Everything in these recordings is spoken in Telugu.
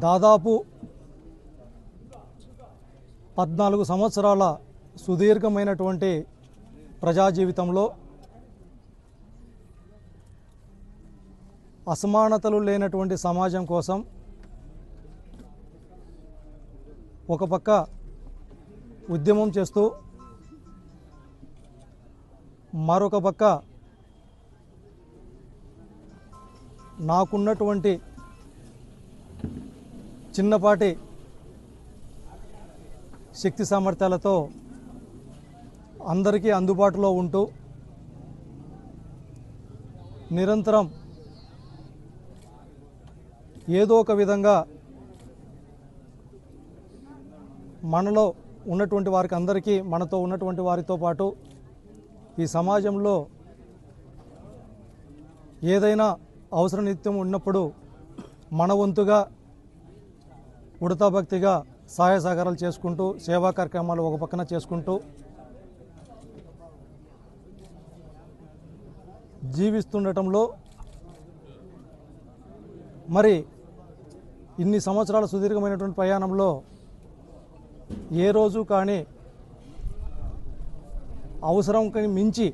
దాదాపు పద్నాలుగు సంవత్సరాల సుదీర్ఘమైనటువంటి ప్రజా జీవితంలో అసమానతలు లేనటువంటి సమాజం కోసం ఒక పక్క ఉద్యమం చేస్తూ మరొక పక్క నాకున్నటువంటి చిన్నపాటి శక్తి సామర్థ్యాలతో అందరికీ అందుబాటులో ఉంటూ నిరంతరం ఏదో ఒక విధంగా మనలో ఉన్నటువంటి వారికి అందరికీ మనతో ఉన్నటువంటి వారితో పాటు ఈ సమాజంలో ఏదైనా అవసర నిత్యం ఉన్నప్పుడు మన వంతుగా ఉడతా భక్తిగా సహాయ సహకారాలు చేసుకుంటూ సేవా కార్యక్రమాలు ఒక పక్కన చేసుకుంటూ జీవిస్తుండటంలో మరి ఇన్ని సంవత్సరాల సుదీర్ఘమైనటువంటి ప్రయాణంలో ఏ రోజు కానీ అవసరం మించి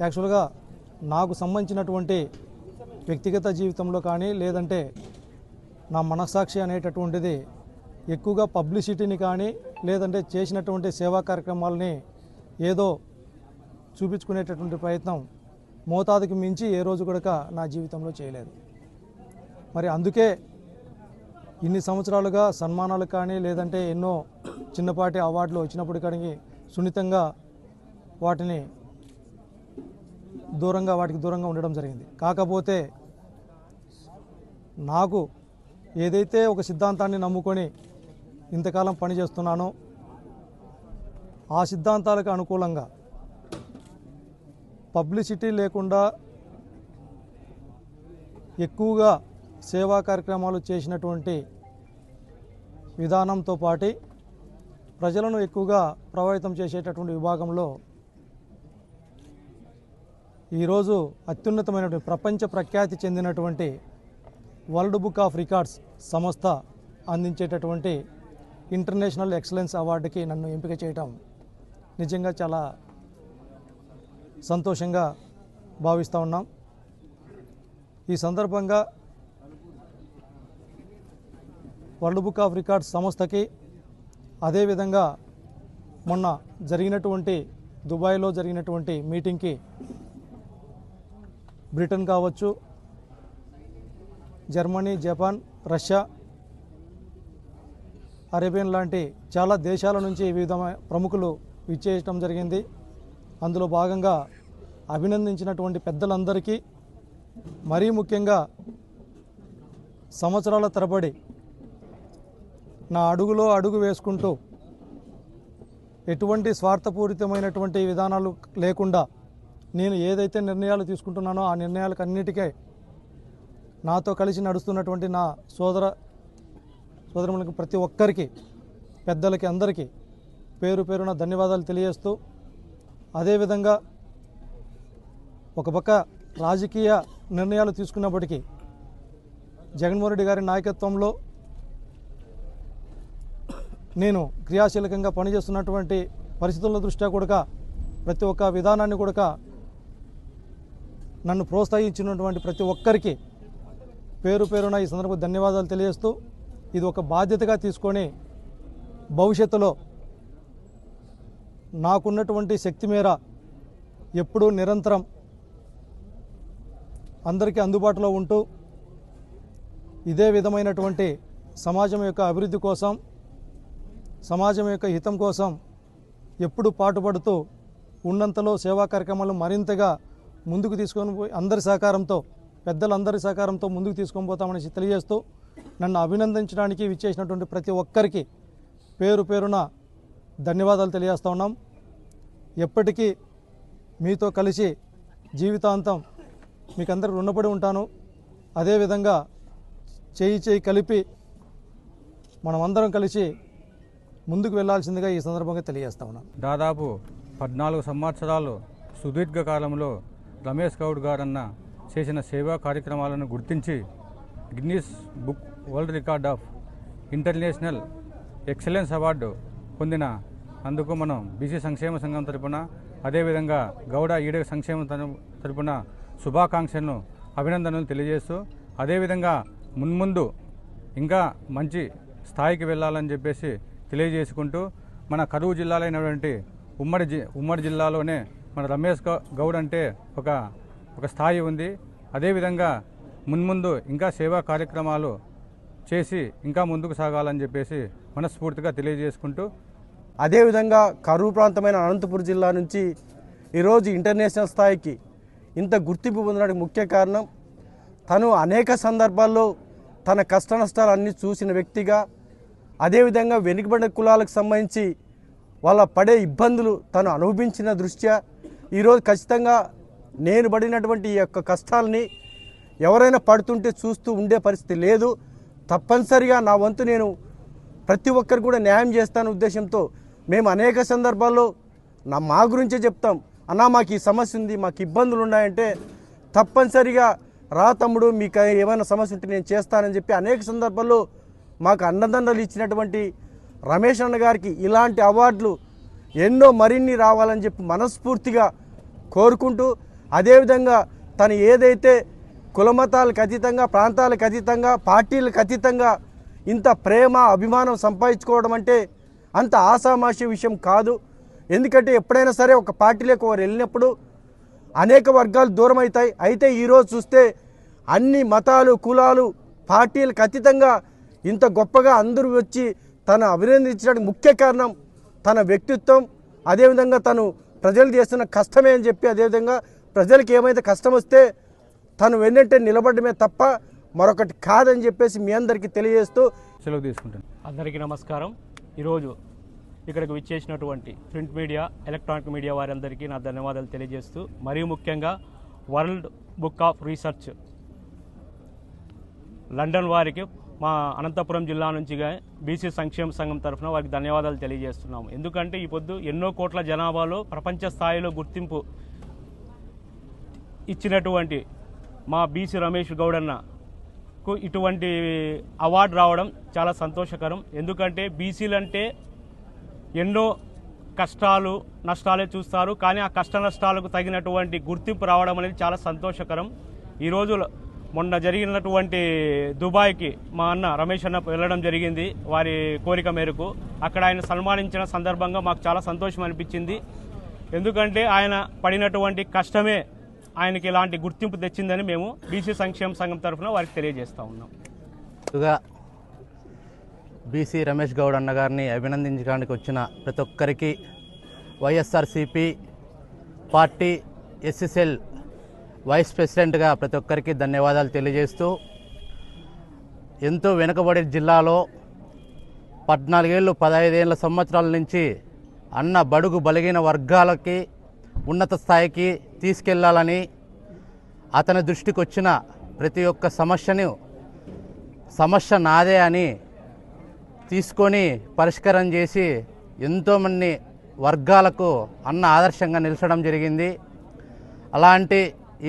యాక్చువల్గా నాకు సంబంధించినటువంటి వ్యక్తిగత జీవితంలో కానీ లేదంటే నా మనస్సాక్షి అనేటటువంటిది ఎక్కువగా పబ్లిసిటీని కానీ లేదంటే చేసినటువంటి సేవా కార్యక్రమాలని ఏదో చూపించుకునేటటువంటి ప్రయత్నం మోతాదుకి మించి ఏ రోజు కూడా నా జీవితంలో చేయలేదు. మరి అందుకే ఇన్ని సంవత్సరాలుగా సన్మానాలు కానీ లేదంటే ఎన్నో చిన్నపాటి అవార్డులు వచ్చినప్పుడు కానీ సున్నితంగా వాటిని దూరంగా వాటికి దూరంగా ఉండడం జరిగింది. కాకపోతే నాకు ఏదైతే ఒక సిద్ధాంతాన్ని నమ్ముకొని ఇంతకాలం పనిచేస్తున్నానో ఆ సిద్ధాంతాలకు అనుకూలంగా పబ్లిసిటీ లేకుండా ఎక్కువగా సేవా కార్యక్రమాలు చేసినటువంటి విధానంతో పాటి ప్రజలను ఎక్కువగా ప్రభావితం చేసేటటువంటి విభాగంలో ఈరోజు అత్యున్నతమైనటువంటి ప్రపంచ ప్రఖ్యాతి చెందినటువంటి వరల్డ్ బుక్ ఆఫ్ రికార్డ్స్ సంస్థ అందించేటటువంటి ఇంటర్నేషనల్ ఎక్సలెన్స్ అవార్డుకి నన్ను ఎంపిక చేయటం నిజంగా చాలా సంతోషంగా భావిస్తూ ఉన్నాం. ఈ సందర్భంగా వరల్డ్ బుక్ ఆఫ్ రికార్డ్స్ సంస్థకి అదేవిధంగా మొన్న జరిగినటువంటి దుబాయ్లో జరిగినటువంటి మీటింగ్కి బ్రిటన్ కావచ్చు జర్మనీ జపాన్ రష్యా అరేబియన్ లాంటి చాలా దేశాల నుంచి వివిధ ప్రముఖులు విచ్చేయటం జరిగింది. అందులో భాగంగా అభినందించినటువంటి పెద్దలందరికీ మరీ ముఖ్యంగా సంవత్సరాల తరబడి నా అడుగులో అడుగు వేసుకుంటూ ఎటువంటి స్వార్థపూరితమైనటువంటి విధానాలు లేకుండా నేను ఏదైతే నిర్ణయాలు తీసుకుంటున్నానో ఆ నిర్ణయాలకు అన్నిటికీ నాతో కలిసి నడుస్తున్నటువంటి నా సోదర సోదరులకు ప్రతి ఒక్కరికి పెద్దలకి అందరికీ పేరు పేరున ధన్యవాదాలు తెలియజేస్తూ అదేవిధంగా ఒక పక్క రాజకీయ నిర్ణయాలు తీసుకున్నప్పటికీ జగన్మోహన్ రెడ్డి గారి నాయకత్వంలో నేను క్రియాశీలకంగా పనిచేస్తున్నటువంటి పరిస్థితుల దృష్ట్యా కూడా ప్రతి ఒక్క విధానాన్ని కూడా నన్ను ప్రోత్సహించినటువంటి ప్రతి ఒక్కరికి పేరు పేరున ఈ సందర్భంగా ధన్యవాదాలు తెలియజేస్తూ ఇది ఒక బాధ్యతగా తీసుకొని భవిష్యత్తులో నాకున్నటువంటి శక్తి మేర ఎప్పుడూ నిరంతరం అందరికీ అందుబాటులో ఉంటూ ఇదే విధమైనటువంటి సమాజం యొక్క అభివృద్ధి కోసం సమాజం యొక్క హితం కోసం ఎప్పుడు పాటుపడుతూ ఉన్నంతలో సేవా కార్యక్రమాలు మరింతగా ముందుకు తీసుకొని పోయి అందరి సహకారంతో పెద్దలందరి సహకారంతో ముందుకు తీసుకొని పోతామని తెలియజేస్తూ నన్ను అభినందించడానికి విచ్చేసినటువంటి ప్రతి ఒక్కరికి పేరు పేరున ధన్యవాదాలు తెలియజేస్తూ ఉన్నాం. ఎప్పటికీ మీతో కలిసి జీవితాంతం మీకు అందరికి రుణపడి ఉంటాను. అదేవిధంగా చేయి చేయి కలిపి మనమందరం కలిసి ముందుకు వెళ్ళాల్సిందిగా ఈ సందర్భంగా తెలియజేస్తా ఉన్నాను దాదాపు పద్నాలుగు సంవత్సరాలు సుదీర్ఘ కాలంలో రమేష్ గౌడ్ గారన్న చేసిన సేవా కార్యక్రమాలను గుర్తించి Guinness book world record of international excellence award పొందిన అందుకు మనం బీసీ సంక్షేమ సంఘం తరపున అదేవిధంగా గౌడ ఈడ సంక్షేమ తర- తరపున శుభాకాంక్షలను అభినందనలు తెలియజేస్తూ అదేవిధంగా మున్ముందు ఇంకా మంచి స్థాయికి వెళ్ళాలని చెప్పేసి తెలియజేసుకుంటూ మన కరువు జిల్లాలైనటువంటి ఉమ్మడి జి ఉమ్మడి జిల్లాలోనే మన రమేష్ గౌ- గౌడ్ అంటే ఒక ఒక స్థాయి ఉంది. అదేవిధంగా మున్ముందు ఇంకా సేవా కార్యక్రమాలు చేసి ఇంకా ముందుకు సాగాలని చెప్పేసి మనస్ఫూర్తిగా తెలియజేసుకుంటూ అదేవిధంగా కరువు ప్రాంతమైన అనంతపురం జిల్లా నుంచి ఈరోజు ఇంటర్నేషనల్ స్థాయికి ఇంత గుర్తింపు పొందడానికి ముఖ్య కారణం తను అనేక సందర్భాల్లో తన కష్ట నష్టాలన్నీ చూసిన వ్యక్తిగా అదేవిధంగా వెనుకబడిన కులాలకు సంబంధించి వాళ్ళ పడే ఇబ్బందులు తను అనుభవించిన దృష్ట్యా ఈరోజు ఖచ్చితంగా నేను పడినటువంటి ఈ యొక్క కష్టాలని ఎవరైనా పడుతుంటే చూస్తూ ఉండే పరిస్థితి లేదు. తప్పనిసరిగా నా వంతు నేను ప్రతి ఒక్కరు కూడా న్యాయం చేస్తాను ఉద్దేశంతో మేము అనేక సందర్భాల్లో నా మా గురించే చెప్తాం. అన్నా మాకు ఈ సమస్య ఉంది మాకు ఇబ్బందులు ఉన్నాయంటే తప్పనిసరిగా రా తమ్ముడు మీకు ఏమైనా సమస్య ఉంటే నేను చేస్తానని చెప్పి అనేక సందర్భాల్లో మాకు అన్నదండలు ఇచ్చినటువంటి రమేష్ అన్న గారికి ఇలాంటి అవార్డులు ఎన్నో మరిన్ని రావాలని చెప్పి మనస్ఫూర్తిగా కోరుకుంటూ అదేవిధంగా తను ఏదైతే కులమతాలకు అతీతంగా ప్రాంతాలకు అతీతంగా పార్టీలకు అతీతంగా ఇంత ప్రేమ అభిమానం సంపాదించుకోవడం అంటే అంత ఆసామాషి విషయం కాదు. ఎందుకంటే ఎప్పుడైనా సరే ఒక పార్టీలోకి వారు వెళ్ళినప్పుడు అనేక వర్గాలు దూరం అవుతాయి. అయితే ఈరోజు చూస్తే అన్ని మతాలు కులాలు పార్టీలకు అతీతంగా ఇంత గొప్పగా అందరూ వచ్చి తను అభినందించడానికి ముఖ్య కారణం తన వ్యక్తిత్వం. అదేవిధంగా తను ప్రజలు చేస్తున్న కష్టమే అని చెప్పి అదేవిధంగా ప్రజలకు ఏమైతే కష్టం వస్తే తను వెన్నంటే నిలబడమే తప్ప మరొకటి కాదని చెప్పేసి మీ అందరికీ తెలియజేస్తూ సెలవు తీసుకుంటాను. అందరికీ నమస్కారం. ఈరోజు ఇక్కడికి విచ్చేసినటువంటి ప్రింట్ మీడియా ఎలక్ట్రానిక్ మీడియా వారందరికీ నా ధన్యవాదాలు తెలియజేస్తూ మరీ ముఖ్యంగా world book of research London వారికి మా అనంతపురం జిల్లా నుంచి బీసీ సంక్షేమ సంఘం తరఫున వారికి ధన్యవాదాలు తెలియజేస్తున్నాము. ఎందుకంటే ఈ పొద్దు ఎన్నో కోట్ల జనాభాలో ప్రపంచ స్థాయిలో గుర్తింపు ఇచ్చినటువంటి మా బీసీ రమేష్ గౌడన్నకు ఇటువంటి అవార్డు రావడం చాలా సంతోషకరం. ఎందుకంటే బీసీలంటే ఎన్నో కష్టాలు నష్టాలే చూస్తారు. కానీ ఆ కష్ట నష్టాలకు తగినటువంటి గుర్తింపు రావడం అనేది చాలా సంతోషకరం. ఈరోజు మొన్న జరిగినటువంటి దుబాయ్కి మా అన్న రమేష్ అన్న వెళ్ళడం జరిగింది వారి కోరిక మేరకు. అక్కడ ఆయన సన్మానించిన సందర్భంగా మాకు చాలా సంతోషం అనిపించింది. ఎందుకంటే ఆయన పడినటువంటి కష్టమే ఆయనకి ఇలాంటి గుర్తింపు తెచ్చిందని మేము బీసీ సంక్షేమ సంఘం తరఫున వారికి తెలియజేస్తా ఉన్నాం. ముందుగా బీసీ రమేష్ గౌడ్ అన్న గారిని అభినందించడానికి వచ్చిన ప్రతి ఒక్కరికి వైఎస్ఆర్సిపి పార్టీ ఎస్ఎస్ఎల్ వైస్ ప్రెసిడెంట్గా ప్రతి ఒక్కరికి ధన్యవాదాలు తెలియజేస్తూ ఎంతో వెనుకబడి జిల్లాలో పద్నాలుగేళ్ళు పదహైదేళ్ళ సంవత్సరాల నుంచి అన్న బడుగు బలిగిన వర్గాలకి ఉన్నత స్థాయికి తీసుకెళ్ళాలని అతని దృష్టికి వచ్చిన ప్రతి ఒక్క సమస్యను సమస్య నాదే అని తీసుకొని పరిష్కారం చేసి ఎంతోమంది వర్గాలకు అన్న ఆదర్శంగా నిలచడం జరిగింది. అలాంటి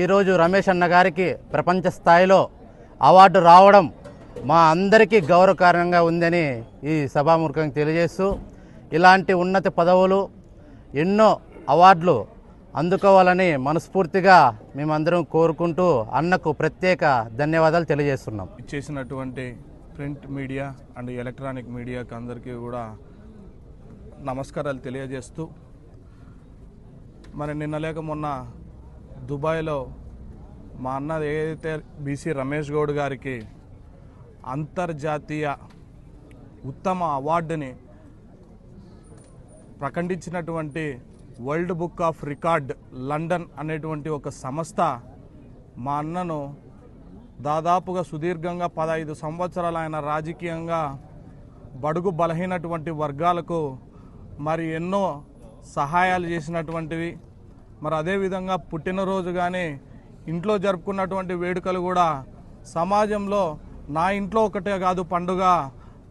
ఈరోజు రమేష్ అన్న గారికి ప్రపంచ స్థాయిలో అవార్డు రావడం మా అందరికీ గౌరవకారణంగా ఉందని ఈ సభాముఖంగా తెలియజేస్తూ ఇలాంటి ఉన్నత పదవులు ఎన్నో అవార్డులు అందుకోవాలని మనస్ఫూర్తిగా మేమందరం కోరుకుంటూ అన్నకు ప్రత్యేక ధన్యవాదాలు తెలియజేస్తున్నాం. ఇచ్చేసినటువంటి ప్రింట్ మీడియా అండ్ ఎలక్ట్రానిక్ మీడియాకి అందరికీ కూడా నమస్కారాలు తెలియజేస్తూ మరి నిన్న లేక మొన్న దుబాయ్లో మా అన్న ఏదైతే బీసీ రమేష్ గౌడ్ గారికి అంతర్జాతీయ ఉత్తమ అవార్డుని ప్రకటించినటువంటి world book of record London అనేటువంటి ఒక సంస్థ మా అన్నను దాదాపుగా సుదీర్ఘంగా పదహైదు సంవత్సరాలు ఆయన రాజకీయంగా బడుగు బలహీనటువంటి వర్గాలకు మరి ఎన్నో సహాయాలు చేసినటువంటివి. మరి అదేవిధంగా పుట్టినరోజు కానీ ఇంట్లో జరుపుకున్నటువంటి వేడుకలు కూడా సమాజంలో నా ఇంట్లో ఒకటే కాదు పండుగ.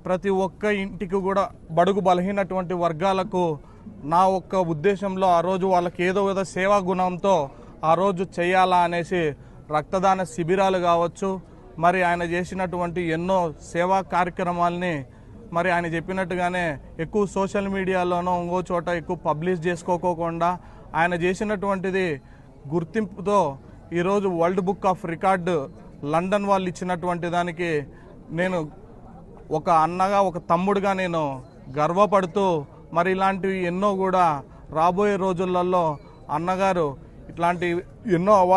ప్రతి ఒక్క ఇంటికి కూడా బడుగు బలహీనటువంటి వర్గాలకు నా ఒక్క ఉద్దేశంలో ఆ రోజు వాళ్ళకి ఏదో ఏదో సేవా గుణంతో ఆ రోజు చేయాలా అనేసి రక్తదాన శిబిరాలు కావచ్చు మరి ఆయన చేసినటువంటి ఎన్నో సేవా కార్యక్రమాల్ని మరి ఆయన చెప్పినట్టుగానే ఎక్కువ సోషల్ మీడియాలోనో ఇంకో చోట ఎక్కువ పబ్లిష్ చేసుకోకోకుండా ఆయన చేసినటువంటిది గుర్తింపుతో ఈరోజు world book of record London వాళ్ళు ఇచ్చినటువంటి దానికి నేను ఒక అన్నగా ఒక తమ్ముడుగా నేను గర్వపడుతూ మరి ఇలాంటివి ఎన్నో కూడా రాబోయే రోజులలో అన్నగారు ఇట్లాంటి ఎన్నో అవార్డు